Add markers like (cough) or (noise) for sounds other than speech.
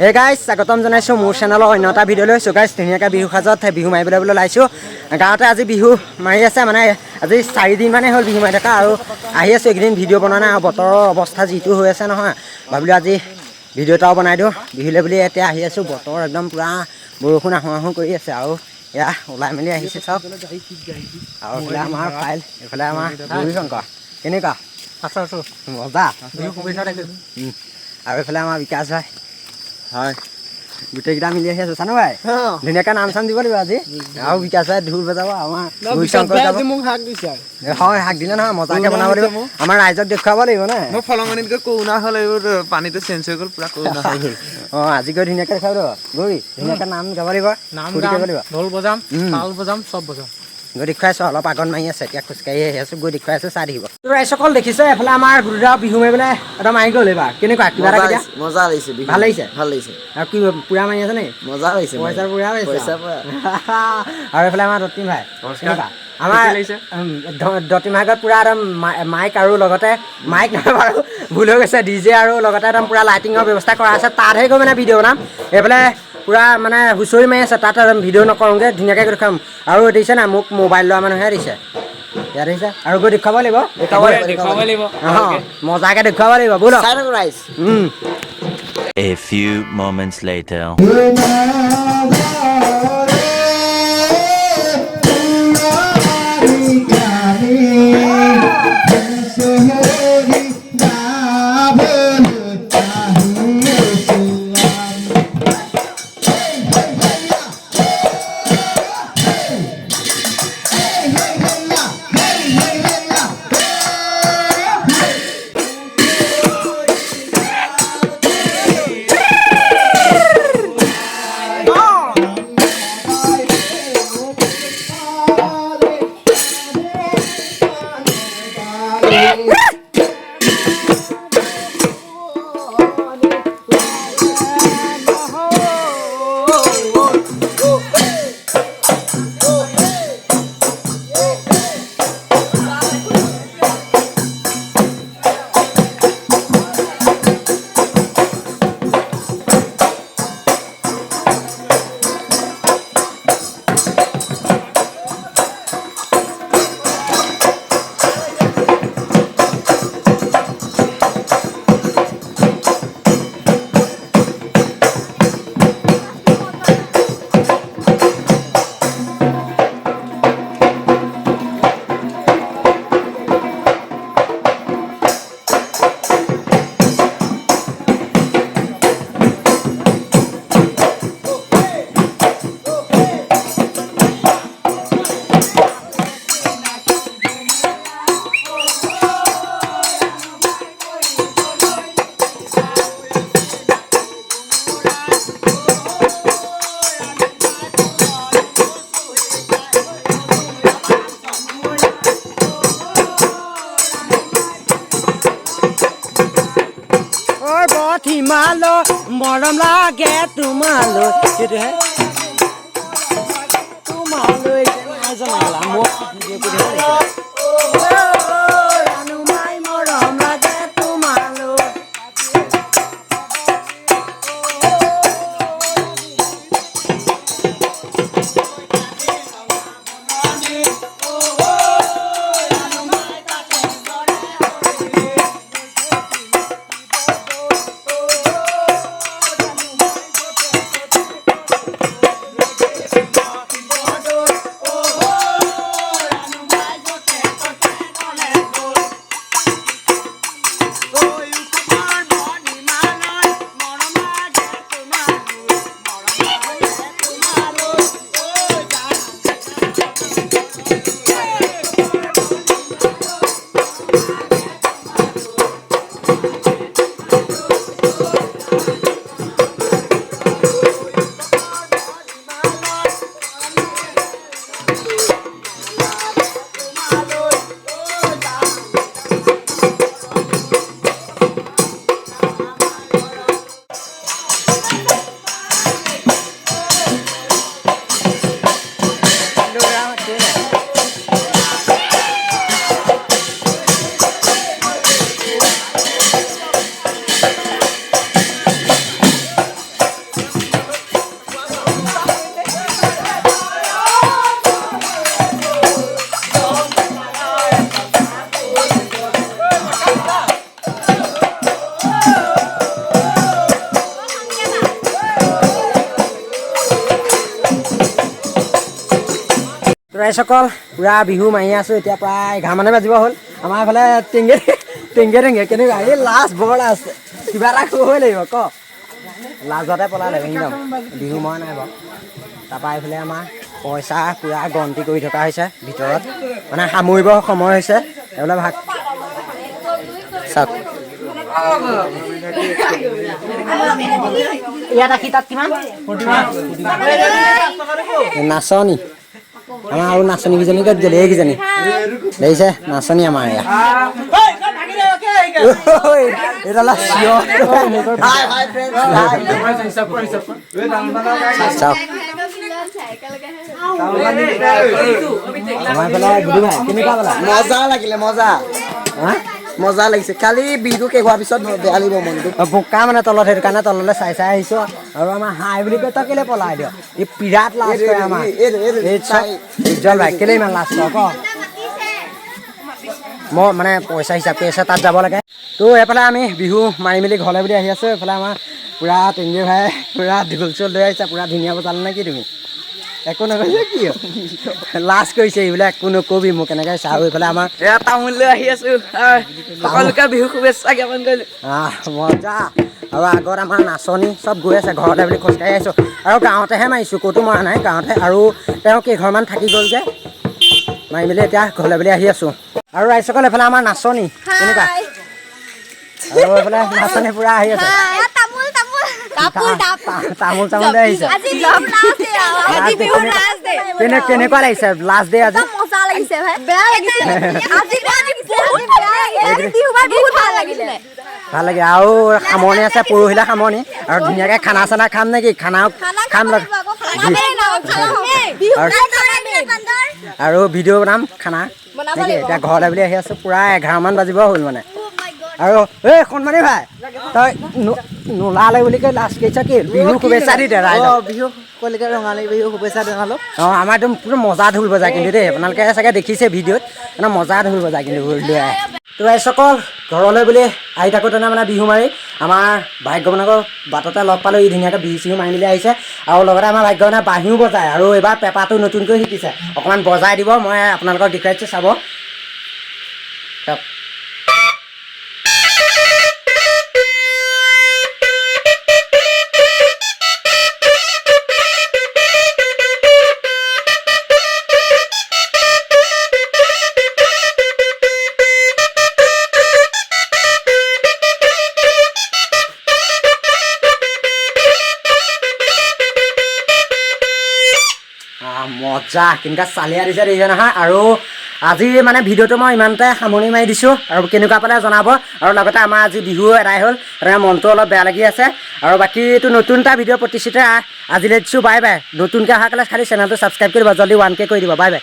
Hey guys স্বাগতম জনাইছোঁ মোৰ চেনেলৰ অন্য এটা ভিডিঅ' লৈছোঁ গাইজ ধুনীয়াকৈ বিহু সাজত বিহু মাৰিবলৈ বুলি ওলাইছোঁ। গাঁৱতে আজি বিহু মাৰি আছে মানে আজি চাৰিদিন মানে হ'ল বিহু মাৰি থকা আৰু আহি আছোঁ এইকেইদিন ভিডিঅ' বনোৱা নাই আৰু বতৰৰ অৱস্থা যিটো হৈ আছে নহয় ভাবিলোঁ আজি ভিডিঅ' এটাও বনাই দিওঁ। বিহুলৈ বুলি এতিয়া আহি আছোঁ বতৰ একদম পূৰা বৰষুণ আহোঁ আহোঁ কৰি আছে আৰু এয়া ওলাই মেলি আহিছে চব। আৰু এইফালে আমাৰ ফাইল এইফালে আমাৰ শংকৰ। কেনেকুৱা? মজা। আৰু এইফালে আমাৰ বিকাশ ভাই। হয়। গোটেইকেইটা মিলি আহি আছো চানো ভাই? ধুনীয়াকৈ নাম চাম দিব লাগিব আজি। আৰু বিকাশ ভাই ঢোল বজাব আমাৰ হয় শাক দিলে নহয় মজাকৈ বনাব লাগিব। আমাৰ ৰাইজক দেখুৱাব লাগিব নে? মই ফলঙনিতকৈ কৰোণা হ'ল এইবোৰ পানীটো চেঞ্জ হৈ গ'ল পূৰা কৰোণা হৈ গ'ল অঁ আজি গৈ ধুনীয়াকৈ দেখুৱাব গৌৰী ধুনীয়াকৈ নাম গাব লাগিব। নাম ফূৰ্তি লাগিব। ঢোল বজাম। তাল বজাম চব বজাম। গৈ দেখুৱাইছো অলপ আগত মাৰি আছে এতিয়া খোজকাঢ়ি আহি আছো গৈ দেখুৱাই আছো চাই থাকিব। ৰাইজসকল দেখিছে এফালে আমাৰ গুৰুদা বিহু মাৰিবলৈ একদম আহি গ'ল এইবাৰ। কেনেকুৱা কিবা এটা মজা লাগিছে ভালো লাগিছে? ভালো লাগিছে। আৰু কি পুৰা মাৰি আছে নেকি মজা লাগিছে পইচা পুৰা হৈছে পইচা পুৰা। (laughs) আৰু এইফালে আমাৰ দত্তিম ভাই কেনেকুৱা? আমাৰ লাগিছে? দত্তিম ভাগত পুৰা একদম মাইক আৰু লগতে মাইক নহয় বাৰু ভুল হৈ গৈছে ডি জে আৰু লগতে একদম পুৰা লাইটিঙৰ ব্যৱস্থা কৰা আছে তাতহে গৈ মানে ভিডিঅ' বনাম। এইফালে পুৰা মানে হুঁচৰি মাৰি আছে তাত একদম ভিডিঅ' নকৰোঁগৈ ধুনীয়াকৈ দেখুৱাম আৰু দেখিছে না মোক মোবাইল লোৱা মানুহে দিছে। ইয়াত দেখিছে আৰু গৈ দেখুৱাব লাগিব। দেখুৱাব লাগিব, অঁ, মজাকৈ দেখুৱাব লাগিব ব'ল। A few moments later. মৰম লাগে তোমালৈ সেইটোহে তোমালৈ জনালা মোক ভিডিঅ' কৰি ৰাইজসকল পূৰা বিহু মাৰি আছোঁ, এতিয়া প্ৰায় এঘাৰ মানে বাজিব হ'ল। আমাৰ এইফালে টেংগে টেংগে টেংগে কেনেকুৱা এই লাষ্ট বৰ লাষ্ট কিবা এটা ক'বই লাগিব, ক? লাজতে পলালে, একদম। বিহু মৰা নাই বাৰু। তাৰপৰা এইফালে আমাৰ পইচা পূৰা গন্তি কৰি থকা হৈছে, ভিতৰত। মানে সামৰিব সময় হৈছে, এইফালে ভাগ। চাওক। ইয়াত আশী তাত কিমান? নাচনী। আমাৰ আৰু নাচনী কেইজনী ক'ত গ'লে এইকেইজনী দেখিছে? নাচনী আমাৰ এয়া। মজা লাগিলে, মজা। হা? মজা লাগিছে। কালি বিহুটো শেষ হোৱাৰ পিছত বেয়া লাগিব মনটো। বোকা মানে তলত সেইটো কাৰণে তললৈ চাই চাই আহিছো। আৰু আমাৰ হাই বুলি কৈ তই কেলে পলাই দিয়? ই বিৰাট লাজ কৰে আমাৰ। উজ্জ্বল ভাই কেলে ইমান লাজ কৰ ক? মই মানে পইচা হিচাপ আছে তাত যাব লাগে। তো এইফালে আমি বিহু মাৰি মেলি ঘৰলৈ বুলি আহি আছোঁ। এইফালে আমাৰ পূৰা টেংগি ভাই পূৰা ঢোল চোল লৈ আহিছে পূৰা ধুনীয়া বজালে নে কি তুমি? একো নকৰিছে কি? লাজ কৰিছে এইবিলাক একো নকবি মোক এনেকৈ চাওঁ এইফালে আমাৰ তামোললৈ আহি আছো। সকলোকে বিহু শুভেচ্ছা জ্ঞাপন কৰিলো। আহ মজা। আৰু আগত আমাৰ নাচনী চব গৈ আছে ঘৰতে বুলি খোজকাঢ়ি আহিছোঁ আৰু গাঁৱতেহে মাৰিছোঁ ক'তো মৰা নাই গাঁৱতে। আৰু তেওঁ কেইঘৰমান থাকি গ'ল যে। মাৰি মেলি এতিয়া ঘৰলৈ বুলি আহি আছোঁ। আৰু ৰাইজসকল এইফালে আমাৰ নাচনী কেনেকুৱা? আৰু এইফালে নাচনী পূৰা আহি আছে। তামোল চামোল লৈ আহিছে কেনে কেনেকুৱা লাগিছে লাষ্ট ডে আজি? মজা লাগিছে ভাই। বেয়া লাগিছে। আজি বেয়া বেয়া লাগিছে। বিহু বাৰ বহুত ভালো লাগিলে ভালো লাগে। আৰু সামৰণি আছে পৰহিলে সামৰণি। আৰু ধুনীয়াকৈ খানা চানা খাম নেকি? খানাও খাম আৰু ভিডিঅ' বনাম খানা। নেকি? এতিয়া ঘৰলৈ বুলি আহি আছোঁ। পূৰা এঘাৰমান বাজিব হ'ল মানে। আৰু এই সন্মানী ভাই তই ন- নোলালে বুলি কৈ লাষ্ট কৰিছ কি? বিহু শুভেচ্ছা দি দে ৰাইজক। বিহু কলিকা ৰঙালী বিহু শুভেচ্ছা জনালো অঁ আমাৰ একদম পুৰা মজা ঢোল বজায় কিন্তু দেই। আপোনালোকে চাগে দেখিছে ভিডিঅ'ত মানে মজা ঢোল বজায় কিন্তু লৈ আহে তো ৰাইজসকল ঘৰলৈ বুলি আহি থাকোঁতেনে মানে বিহু মাৰি আমাৰ ভাগ্যৱানকৰ বাটতে লগ পালোঁ ই ধুনীয়াকৈ বিহু চিহু মাৰি মেলি আহিছে। আৰু লগতে আমাৰ ভাগ্যৱানে বাঁহীও বজায় আৰু এইবাৰ পেপাটো নতুনকৈ শিকিছে। অকণমান বজাই দিব মই আপোনালোকক দেখুৱাই দিছোঁ চাব মজা কেনেকুৱা চালিয়া দিছে দেখিছে নহয় আৰু আজি মানে ভিডিঅ'টো মই ইমানতে সামৰণি মাৰি দিছোঁ। আৰু কেনেকুৱা পালে জনাব। আৰু লগতে আমাৰ আজি বিহু এদাই হ'ল। সেইকাৰণে মনটো অলপ বেয়া লাগি আছে। আৰু বাকীটো নতুন এটা ভিডিঅ' প্ৰতিষ্ঠিত আজিলৈ দিছোঁ বাই বাই নতুনকৈ অহা কালে খালি চেনেলটো ছাবস্ক্ৰাইব কৰিব জল্দি ওৱান কে কৰি দিব বাই বাই.